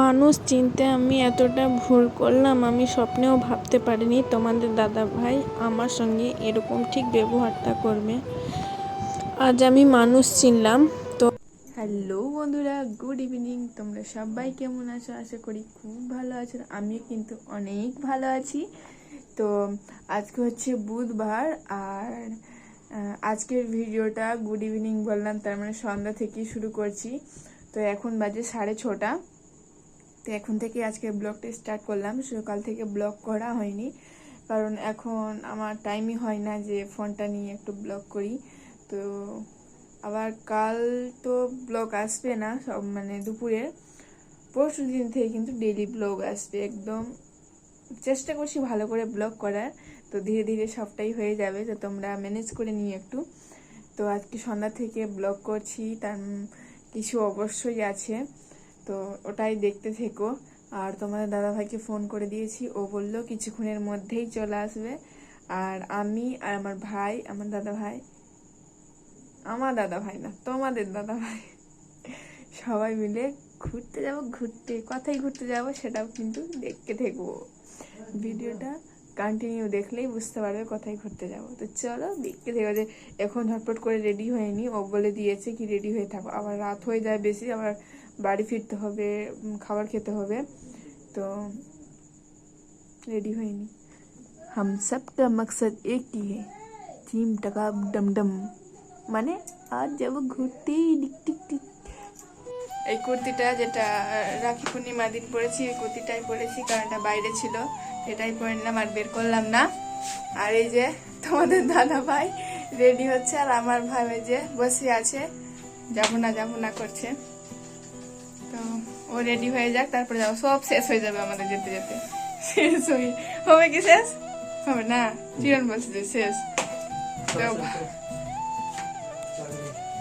মানুষ চিনতে আমি এতটা ভুল করলাম, আমি স্বপ্নেও ভাবতে পারিনি। তোমাদের দাদা ভাই আমার সঙ্গে এরকম ঠিক ব্যবহারটা করবে। আজ আমি মানুষ চিনলাম, তো হ্যালো বন্ধুরা, গুড ইভিনিং। তোমরা সবাই কেমন আছো? আশা করি খুব ভালো আছো। আমিও কিন্তু অনেক ভালো আছি। তো আজকে হচ্ছে বুধবার আর আজকের ভিডিওটা গুড ইভিনিং বললাম, তার মানে সন্ধ্যা থেকেই শুরু করছি। তো এখন বাজে সাড়ে ছটা। তো এখন থেকে আজকে ব্লগটা স্টার্ট করলাম। সকাল থেকে ব্লগ করা হয়নি। কারণ এখন আমার টাইমই হয় না যে ফোনটা নিয়ে একটু ব্লগ করি। তো আবার কাল তো ব্লগ আসবে না সব মানে দুপুরে। পরশু দিন থেকে কিন্তু ডেলি ব্লগ আসবে একদম। চেষ্টা করছি ভালো করে ব্লগ করার। তো ধীরে ধীরে সবটাই হয়ে যাবে। তো তোমরা ম্যানেজ করে নিয়ে একটু। তো আজকে সন্ধ্যা থেকে ব্লগ করছি। তার কিছু অবশ্যই আছে। তো ওটাই দেখতে থেকো। আর তোমাদের দাদাভাইকে ফোন করে দিয়েছি। ও বলল কিছুক্ষণের মধ্যেই চলে আসবে। আর আমি আর আমার ভাই, আমার দাদা ভাই আমার দাদা ভাই না, তোমাদের দাদা ভাই সবাই মিলে ঘুরতে যাব, ঘুরতে, কোথায় ঘুরতে যাব সেটাও কিন্তু দেখতে থাকব ভিডিওটা কন্টিনিউ দেখলেই বুঝতে পারবে কোথায় ঘুরতে যাব। তো চলো দেখতে থাকো যে এখন ঝটপট করে রেডি হয়নি। ও বলে দিয়েছে কি রেডি হয়ে থাকো। আবার রাত হয়ে যায় বেশি, আবার বাড়ি ফিরতে হবে খাবার খেতে হবে। তো রেডি হয়নি। হাম সবটা মকসদ একই হে চিম টাকা ডম মানে আজ যাব ঘুরতে টিক টিক টিক এই কুর্তিটা যেটা রাখি পূর্ণিমা দিন পরেছি এই কুর্তিটাই পরেছি কারণ এটা বাইরে ছিল। এটাই পরে নিলাম আর বের করলাম না। আর এই যে তোমাদের দাদা ভাই রেডি হচ্ছে আর আমার ভাই যে বসে আছে। যাব না যাব না করছে। তো ও রেডি হয়ে যাক, তারপরে যাব। সব শেষ হয়ে যাবে আমাদের যেতে যেতে। শেষ হয়ে হবে কি শেষ? হবে না? চিরন বলছে যে শেষ।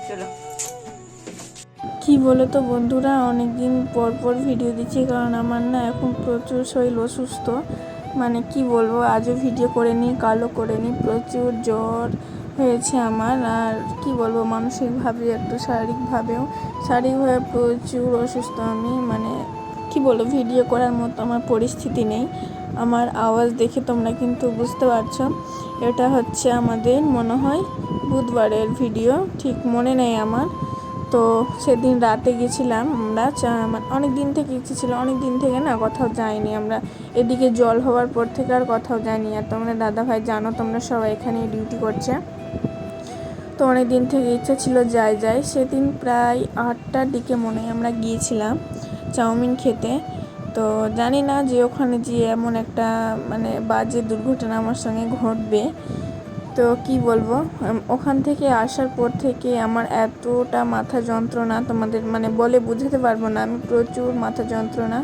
চলো। কি বলো তো বন্ধুরা, অনেকদিন পর পর ভিডিও দিচ্ছি, কারণ আমার না এখন প্রচুর শরীর অসুস্থ। মানে কি বলব, আজও ভিডিও করে নিই কালো করে নিই প্রচুর জ্বর হয়েছে আমার, আর কি বলব, মানসিকভাবে একটু শারীরিকভাবেও। শারীরিকভাবে প্রচুর অসুস্থ আমি মানে কি বলব ভিডিও করার মতো আমার পরিস্থিতি নেই। আমার আওয়াজ দেখে তোমরা কিন্তু বুঝতে পারছ। এটা হচ্ছে আমাদের, মনে হয়, বুধবারের ভিডিও ঠিক মনে নেই আমার। তো সেদিন রাতে গেছিলাম আমরা মানে অনেক দিন থেকে ইচ্ছে ছিল, অনেক দিন থেকে না কোথাও যাইনি আমরা। এদিকে জল হওয়ার পর থেকে আর কোথাও যাইনি। আর তোমরা দাদা ভাই জানো, তোমরা সবাই এখানে ডিউটি করছে। তো অনেক দিন থেকে ইচ্ছা ছিল যাই যাই। সেদিন প্রায় আটটার দিকে মনে হয় আমরা গিয়েছিলাম চাউমিন খেতে। তো জানি না যে ওখানে গিয়ে এমন একটা মানে বাজে দুর্ঘটনা আমার সঙ্গে ঘটবে। তো কি বলব? ওখান থেকে আসার পর থেকে আমার এতটা মাথা যন্ত্রণা তোমাদের মানে বলে বুঝাতে পারব না। আমি প্রচুর মাথা যন্ত্রণা।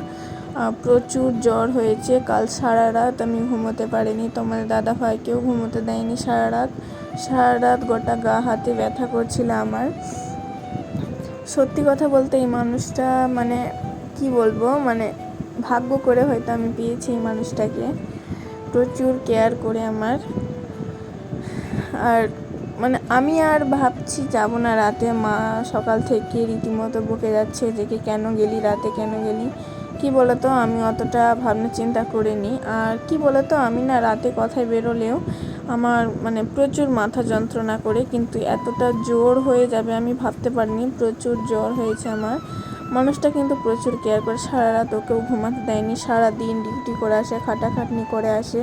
প্রচুর জ্বর হয়েছে। কাল সারা রাত আমি ঘুমোতে পারিনি। তোমাদের দাদা ভাইকেও ঘুমোতে দেয়নি সারা রাত। সারা রাত গোটা গা, হাতে ব্যথা করছিল আমার। সত্যি কথা বলতে এই মানুষটা মানে কি বলব? মানে ভাগ্য করে হয়তো আমি পেয়েছি এই মানুষটাকে। প্রচুর কেয়ার করে আমার। আর মানে আমি আর ভাবছি যাব না রাতে। মা সকাল থেকে রীতিমতো বকে যাচ্ছে যে কেন গেলি? রাতে কেন গেলি? কি বলতো, আমি অতটা ভাবনা চিন্তা করিনি। আর কি বলতো, আমি না রাতে কথায় বেরোলেও আমার মানে প্রচুর মাথা যন্ত্রণা করে, কিন্তু এতটা জোর হয়ে যাবে আমি ভাবতে পারিনি, প্রচুর জ্বর হয়েছে আমার। মানুষটা কিন্তু প্রচুর কেয়ার করে সারা রাত ওকেও ঘুমাতে দেয়নি সারা দিন ডিউটি করে আসে, খাটাখাটনি করে আসে।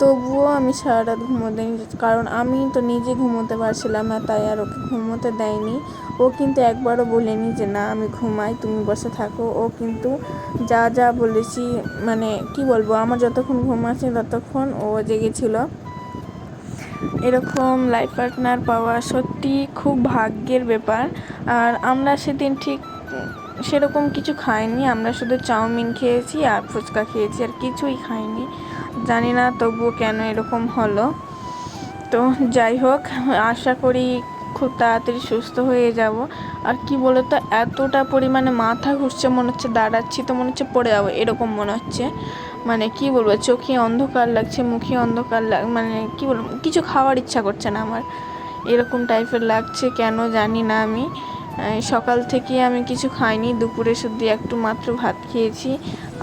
তবুও আমি সারা রাত ঘুমোতে কারণ আমি তো নিজে ঘুমোতে পারছিলাম না, তাই আর ওকে ঘুমোতে দেয়নি। ও কিন্তু একবারও বলেনি যে, না, আমি ঘুমাই, তুমি বসে থাকো। ও কিন্তু যা যা বলেছি মানে কি বলব, আমার যতক্ষণ ঘুম আছে ততক্ষণ ও জেগেছিল এরকম লাইফ পার্টনার পাওয়া সত্যি খুব ভাগ্যের ব্যাপার। আর আমরা সেদিন ঠিক সেরকম কিছু খাইনি, আমরা শুধু চাউমিন খেয়েছি আর ফুচকা খেয়েছি, আর কিছুই খাইনি। জানি না তবুও কেন এরকম হলো। তো যাই হোক, আশা করি খুব তাড়াতাড়ি সুস্থ হয়ে যাব। আর কি বলতো, এতটা পরিমাণে মাথা ঘুরছে, মনে হচ্ছে দাঁড়াচ্ছি তো মনে হচ্ছে পড়ে যাব, এরকম মনে হচ্ছে। মানে কি বলব, চোখে অন্ধকার লাগছে, মুখে অন্ধকার লাগ মানে কি বলব, কিছু খাওয়ার ইচ্ছা করছে না আমার। এরকম টাইপের লাগছে, কেন জানি না আমি। সকাল থেকে আমি কিছু খাইনি, দুপুরে শুধু একটু মাত্র ভাত খেয়েছি,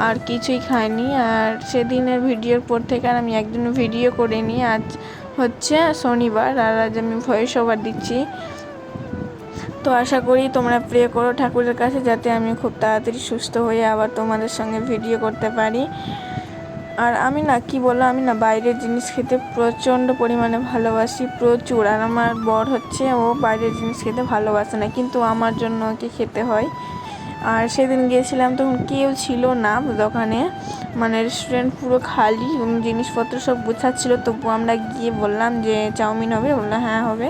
আর কিছুই খাইনি। আর সেদিনের ভিডিওর পর থেকে আর আমি একদিন ভিডিও করে করিনি, আজ হচ্ছে শনিবার, আর আজ আমি ভয়েস ওভার দিচ্ছি। তো আশা করি তোমরা প্রে করো ঠাকুরের কাছে, যাতে আমি খুব তাড়াতাড়ি সুস্থ হয়ে আবার তোমাদের সঙ্গে ভিডিও করতে পারি। আর আমি না, কি বলল আমি না বাইরের জিনিস খেতে প্রচণ্ড পরিমাণে ভালোবাসি, প্রচুর। আর আমার বর হচ্ছে, ও বাইরের জিনিস খেতে ভালোবাসে না, কিন্তু আমার জন্য ওকে খেতে হয়। আর সেদিন গিয়েছিলাম, তখন কেউ ছিল না দোকানে। মানে রেস্টুরেন্ট পুরো খালি, জিনিসপত্র সব গুছাচ্ছিল তবু আমরা গিয়ে বললাম যে, চাউমিন হবে? বলল হ্যাঁ হবে।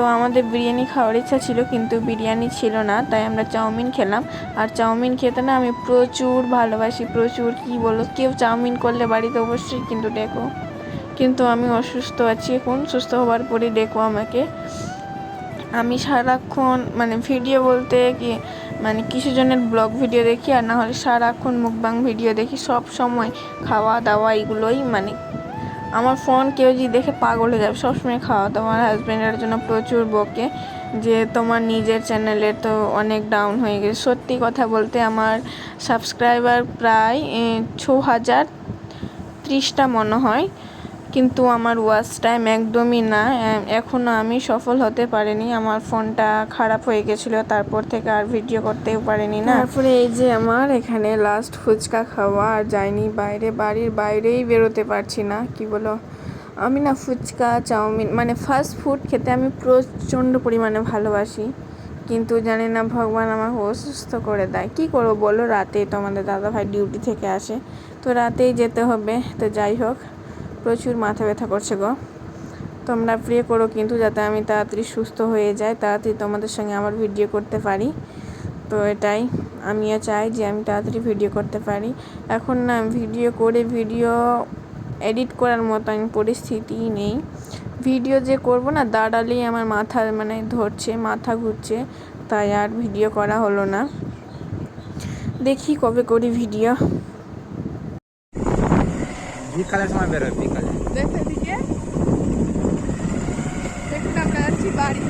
তো আমাদের বিরিয়ানি খাওয়ার ইচ্ছা ছিল, কিন্তু বিরিয়ানি ছিল না, তাই আমরা চাউমিন খেলাম। আর চাউমিন খেতে না আমি প্রচুর ভালোবাসি, প্রচুর, কি বলো কেউ চাউমিন করলে বাড়িতে অবশ্যই কিন্তু ডেকো। কিন্তু আমি অসুস্থ আছি এখন, সুস্থ হওয়ার পরে ডেকো আমাকে। আমি সারাক্ষণ মানে ভিডিও বলতে কি মানে কিছু জনের ব্লগ ভিডিও দেখি, আর না হলে সারাক্ষণ মুখবাং ভিডিও দেখি, সব সময় খাওয়া দাওয়া এগুলোই মানে আমার ফোন কেউ যদি দেখে পাগল হয়ে যাবে, সবসময় খাওয়া তোমার হাজব্যান্ডের জন্য প্রচুর বকে যে তোমার নিজের চ্যানেলে তো অনেক ডাউন হয়ে গেছে। সত্যি কথা বলতে আমার সাবস্ক্রাইবার প্রায় ছ হাজার ত্রিশটা মনে হয়। কিন্তু আমার ওয়াচ টাইম একদমই না। এখনও আমি সফল হতে পারিনি। আমার ফোনটা খারাপ হয়ে গেছিল, তারপর থেকে আর ভিডিও করতেও পারিনি না। তারপরে এই যে আমার এখানে লাস্ট ফুচকা খাওয়া, আর যাইনি বাইরে, বাড়ির বাইরেই বেরোতে পারছি না, কি বলো? আমি না ফুচকা, চাউমিন মানে ফাস্ট ফুড খেতে আমি প্রচণ্ড পরিমাণে ভালোবাসি। কিন্তু জানি না, ভগবান আমাকে অসুস্থ করে দেয়। কি করব বলো? রাতেই তো আমাদের দাদা ভাই ডিউটি থেকে আসে। তো রাতেই যেতে হবে। তো যাই হোক। প্রচুর মাথা ব্যথা করছে গো। তোমরা প্রে করো কিন্তু যাতে আমি তাড়াতাড়ি সুস্থ হয়ে যাই, তাড়াতাড়ি তোমাদের সঙ্গে আমার ভিডিও করতে পারি। তো এটাই, আমিও চাই যে আমি তাড়াতাড়ি ভিডিও করতে পারি। এখন না ভিডিও করে ভিডিও এডিট করার মতো আমি পরিস্থিতিই নেই। ভিডিও যে করব না, দাঁড়ালেই আমার মাথা মানে ধরছে, মাথা ঘুরছে, তাই আর ভিডিও করা হলো না। দেখি কবে করি ভিডিও বিকালের সময় বেরোয় বিকালে। দেখতে দিকে। দেখতে আমরা যাচ্ছি বাড়ি।